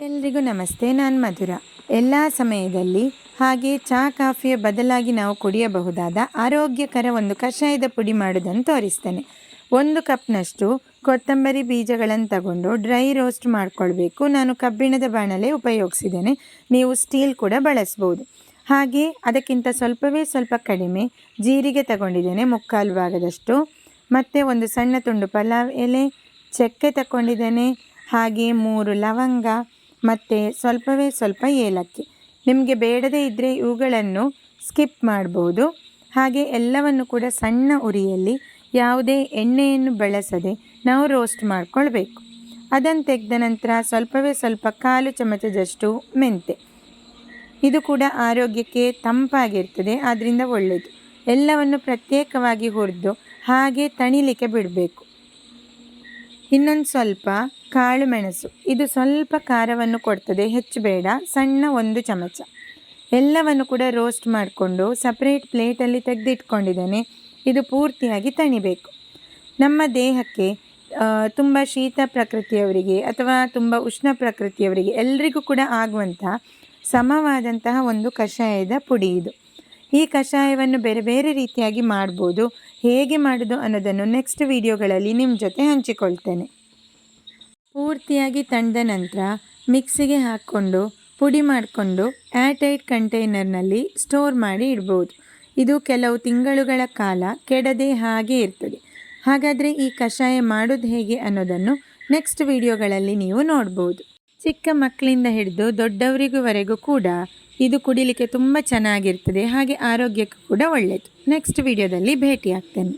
ಎಲ್ರಿಗೂ ನಮಸ್ತೆ, ನಾನು ಮಧುರ. ಎಲ್ಲ ಸಮಯದಲ್ಲಿ ಹಾಗೆ ಚಹಾ, ಕಾಫಿಯ ಬದಲಾಗಿ ನಾವು ಕುಡಿಯಬಹುದಾದ ಆರೋಗ್ಯಕರ ಒಂದು ಕಷಾಯದ ಪುಡಿ ಮಾಡೋದನ್ನು ತೋರಿಸ್ತೇನೆ. ಒಂದು ಕಪ್ನಷ್ಟು ಕೊತ್ತಂಬರಿ ಬೀಜಗಳನ್ನು ತಗೊಂಡು ಡ್ರೈ ರೋಸ್ಟ್ ಮಾಡಿಕೊಳ್ಬೇಕು. ನಾನು ಕಬ್ಬಿಣದ ಬಾಣಲೆ ಉಪಯೋಗಿಸಿದ್ದೇನೆ. ನೀವು ಸ್ಟೀಲ್ ಕೂಡ ಬಳಸ್ಬೋದು. ಹಾಗೆ ಅದಕ್ಕಿಂತ ಸ್ವಲ್ಪವೇ ಸ್ವಲ್ಪ ಕಡಿಮೆ ಜೀರಿಗೆ ತಗೊಂಡಿದ್ದೇನೆ, ಮುಕ್ಕಾಲು ಭಾಗದಷ್ಟು. ಮತ್ತು ಒಂದು ಸಣ್ಣ ತುಂಡು ಪಲಾವ್ ಎಲೆ, ಚಕ್ಕೆ ತಗೊಂಡಿದ್ದೇನೆ. ಹಾಗೆ ಮೂರು ಲವಂಗ ಮತ್ತು ಸ್ವಲ್ಪವೇ ಸ್ವಲ್ಪ ಏಲಕ್ಕಿ. ನಿಮಗೆ ಬೇಡದೇ ಇದ್ದರೆ ಇವುಗಳನ್ನು ಸ್ಕಿಪ್ ಮಾಡ್ಬೋದು. ಹಾಗೆ ಎಲ್ಲವನ್ನು ಕೂಡ ಸಣ್ಣ ಉರಿಯಲ್ಲಿ ಯಾವುದೇ ಎಣ್ಣೆಯನ್ನು ಬಳಸದೆ ನಾವು ರೋಸ್ಟ್ ಮಾಡಿಕೊಳ್ಬೇಕು. ಅದನ್ನು ತೆಗೆದ ನಂತರ ಸ್ವಲ್ಪವೇ ಸ್ವಲ್ಪ ಕಾಲು ಚಮಚದಷ್ಟು ಮೆಂತೆ. ಇದು ಕೂಡ ಆರೋಗ್ಯಕ್ಕೆ ತಂಪಾಗಿರ್ತದೆ ಆದ್ದರಿಂದ ಒಳ್ಳೆಯದು ಎಲ್ಲವನ್ನು ಪ್ರತ್ಯೇಕವಾಗಿ ಹುರಿದು ಹಾಗೆ ತಣಿಲಿಕ್ಕೆ ಬಿಡಬೇಕು. ಇನ್ನೊಂದು ಸ್ವಲ್ಪ ಕಾಳು ಮೆಣಸು. ಇದು ಸ್ವಲ್ಪ ಖಾರವನ್ನು ಕೊಡ್ತದೆ, ಹೆಚ್ಚು ಬೇಡ, ಸಣ್ಣ ಒಂದು ಚಮಚ. ಎಲ್ಲವನ್ನು ಕೂಡ ರೋಸ್ಟ್ ಮಾಡಿಕೊಂಡು ಸಪ್ರೇಟ್ ಪ್ಲೇಟಲ್ಲಿ ತೆಗೆದಿಟ್ಕೊಂಡಿದ್ದೇನೆ. ಇದು ಪೂರ್ತಿಯಾಗಿ ತಣಿಬೇಕು. ನಮ್ಮ ದೇಹಕ್ಕೆ ತುಂಬ ಶೀತ ಪ್ರಕೃತಿಯವರಿಗೆ ಅಥವಾ ತುಂಬ ಉಷ್ಣ ಪ್ರಕೃತಿಯವರಿಗೆ ಎಲ್ರಿಗೂ ಕೂಡ ಆಗುವಂಥ ಸಮವಾದಂತಹ ಒಂದು ಕಷಾಯದ ಪುಡಿ ಇದು. ಈ ಕಷಾಯವನ್ನು ಬೇರೆ ಬೇರೆ ರೀತಿಯಾಗಿ ಮಾಡ್ಬೋದು. ಹೇಗೆ ಮಾಡೋದು ಅನ್ನೋದನ್ನು ನೆಕ್ಸ್ಟ್ ವಿಡಿಯೋಗಳಲ್ಲಿ ನಿಮ್ಮ ಜೊತೆ ಹಂಚಿಕೊಳ್ತೇನೆ. ಪೂರ್ತಿಯಾಗಿ ತಂದ ನಂತರ ಮಿಕ್ಸಿಗೆ ಹಾಕ್ಕೊಂಡು, ಪುಡಿ ಮಾಡಿಕೊಂಡು ಏರ್ಟೈಟ್ ಕಂಟೈನರ್ನಲ್ಲಿ ಸ್ಟೋರ್ ಮಾಡಿ ಇಡ್ಬೋದು. ಇದು ಕೆಲವು ತಿಂಗಳುಗಳ ಕಾಲ ಕೆಡದೆ ಹಾಗೆ ಇರ್ತದೆ. ಹಾಗಾದರೆ ಈ ಕಷಾಯ ಮಾಡೋದು ಹೇಗೆ ಅನ್ನೋದನ್ನು ನೆಕ್ಸ್ಟ್ ವಿಡಿಯೋಗಳಲ್ಲಿ ನೀವು ನೋಡ್ಬೋದು. ಚಿಕ್ಕ ಮಕ್ಕಳಿಂದ ಹಿಡಿದು ದೊಡ್ಡವರಿಗೂವರೆಗೂ ಕೂಡ ಇದು ಕುಡಿಲಿಕ್ಕೆ ತುಂಬ ಚೆನ್ನಾಗಿರ್ತದೆ, ಹಾಗೆ ಆರೋಗ್ಯಕ್ಕೂ ಕೂಡ ಒಳ್ಳೆಯದು ನೆಕ್ಸ್ಟ್ ವಿಡಿಯೋದಲ್ಲಿ ಭೇಟಿ ಆಗ್ತೇನೆ